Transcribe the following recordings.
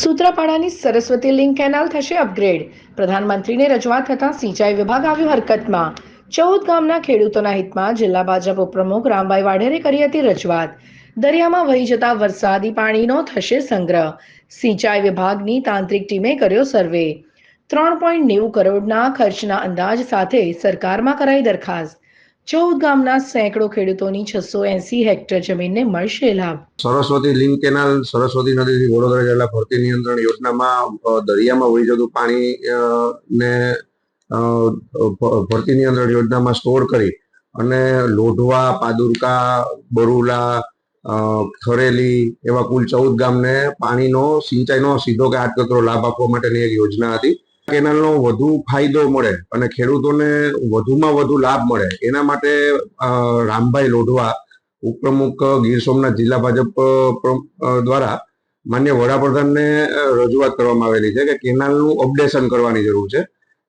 સૂત્રાપાડાની Saraswati link canal થશે upgrade. પ્રધાનમંત્રીને રજૂઆત થતાં સિંચાઈ વિભાગ આવ્યું હરકતમાં. ચૌદ ગામના ખેડૂતોના હિતમાં જિલ્લા ભાજપ ઉપપ્રમુખ રામભાઈ વાઢેરે કરી હતી રજૂઆત. દરિયામાં વહી જતા વરસાદી પાણીનો થશે સંગ્રહ. સિંચાઈ વિભાગની તાંત્રિક ટીમે કર્યો સર્વે. ત્રણ પોઈન્ટ નેવું કરોડના ખર્ચના અંદાજ સાથે સરકારમાં કરાઈ દરખાસ્ત. ચૌદ ગામના સેંકડો ખેડૂતોની છસો એસી હેક્ટર જમીનને મળશે લાભ. સરસ્વતી લિંક કેનાલ, સરસ્વતી નદીથી વડોદરા જિલ્લા ભરતી નિયંત્રણ યોજનામાં દરિયામાં વહી જતું પાણી ને ભરતી નિયંત્રણ યોજનામાં સ્ટોર કરી અને લોઢવા, પાદુરકા, બરુલા થરેલી એવા કુલ ચૌદ ગામને પાણીનો સિંચાઈનો સીધો કે આડકતરો લાભ આપવા માટેની એક યોજના હતી. કેનાલનો વધુ ફાયદો મળે અને ખેડૂતોને વધુમાં વધુ લાભ મળે. એના માટે રામભાઈ લોઢવા, ઉપપ્રમુખ ગીર સોમનાથ જિલ્લા ભાજપ દ્વારા માન્ય વડાપ્રધાનને રજૂઆત કરવામાં આવેલી છે કે કેનાલનું અપડેશન કરવાની જરૂર છે.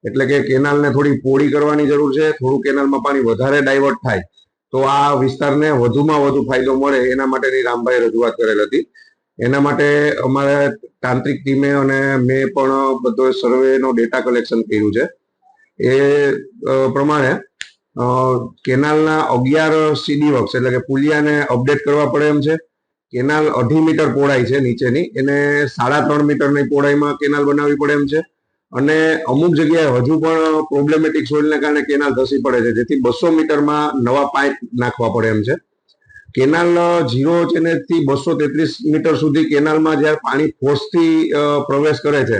એટલે કે કેનાલને થોડી પોળી કરવાની જરૂર છે, થોડું કેનાલમાં પાણી વધારે ડાયવર્ટ થાય, તો આ વિસ્તારને વધુમાં વધુ ફાયદો મળે એના માટેની રામભાઈ રજૂઆત કરેલ હતી. એના માટે અમારે તાંત્રિક ટીમે અને મેં પણ બધો સર્વેનો ડેટા કલેક્શન કર્યું છે. એ પ્રમાણે કેનાલના અગિયાર સીડી વર્ક્સ, એટલે કે પુલિયાને અપડેટ કરવા પડે એમ છે. કેનાલ અઢી મીટર પહોળાઈ છે નીચેની, એને સાડા ત્રણ મીટરની પહોળાઈમાં કેનાલ બનાવવી પડે એમ છે. અને અમુક જગ્યાએ હજુ પણ પ્રોબ્લેમેટિક સોઇલને કારણે કેનાલ ધસી પડે છે, જેથી બસો મીટરમાં નવા પાઇપ નાખવા પડે એમ છે. કેનાલ ઝીરો થી બસો તેત્રીસ મીટર સુધી કેનાલમાં જ્યારે પાણી ફોર્સથી પ્રવેશ કરે છે,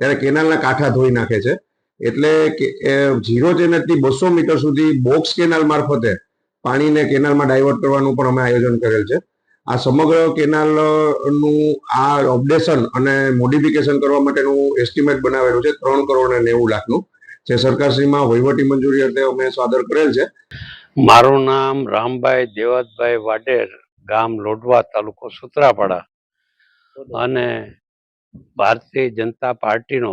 ત્યારે કેનાલના કાંઠા ધોઈ નાખે છે. એટલે ઝીરો થી બસો મીટર સુધી બોક્સ કેનાલ મારફતે પાણીને કેનાલમાં ડાયવર્ટ કરવાનું પણ અમે આયોજન કરેલ છે. આ સમગ્ર કેનાલનું આ અપડેશન અને મોડિફિકેશન કરવા માટેનું એસ્ટિમેટ બનાવેલું છે, ત્રણ કરોડ અને નેવું લાખનું. જે સરકારશ્રીમાં વહીવટી મંજૂરી અર્થે અમે સાદર કરેલ છે. મારું નામ રામભાઈ દેવતભાઈ વાડેર ગામ લોઢવા તાલુકો સુત્રાપાડા. અને ભારતીય જનતા પાર્ટીનો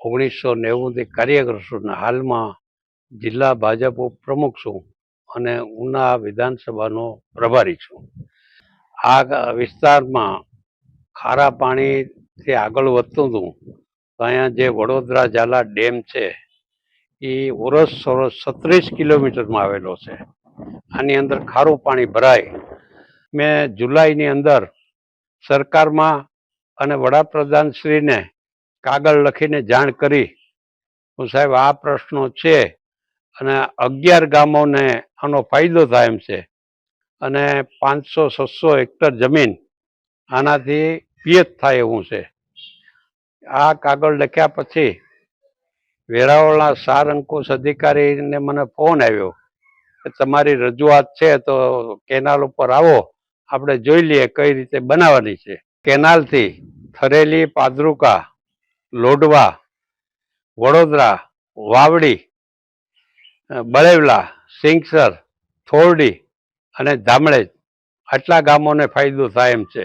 ઓગણીસો નેવુંથી કાર્યકર છું અને હાલમાં જિલ્લા ભાજપ પ્રમુખ છું અને ઉના વિધાનસભાનો પ્રભારી છું. આ વિસ્તારમાં ખારા પાણીથી આગળ વધતું હતું. તો અહીંયા જે વડોદરા ઝાલા ડેમ છે એ ઓરસ સોરસ છત્રીસ કિલોમીટરમાં આવેલો છે. આની અંદર ખારું પાણી ભરાય. મેં જુલાઈની અંદર સરકારમાં અને વડાપ્રધાનશ્રીને કાગળ લખીને જાણ કરી. હું સાહેબ, આ પ્રશ્નો છે અને અગિયાર ગામોને આનો ફાયદો થાય એમ છે. અને પાંચસો છસો હેક્ટર જમીન આનાથી પિયત થાય એવું છે. આ કાગળ લખ્યા પછી વેરાવળના સાર અંકુશ અધિકારીને મને ફોન આવ્યો કે તમારી રજૂઆત છે તો કેનાલ ઉપર આવો. આપણે જોઈ લઈએ કઈ રીતે બનાવવાની છે. કેનાલથી થરેલી, પાદરુકા લોડવા વડોદરા, વાવડી બળેવલા, સિંગસર, થોરડી અને ધામળેજ આટલા ગામોને ફાયદો થાય એમ છે.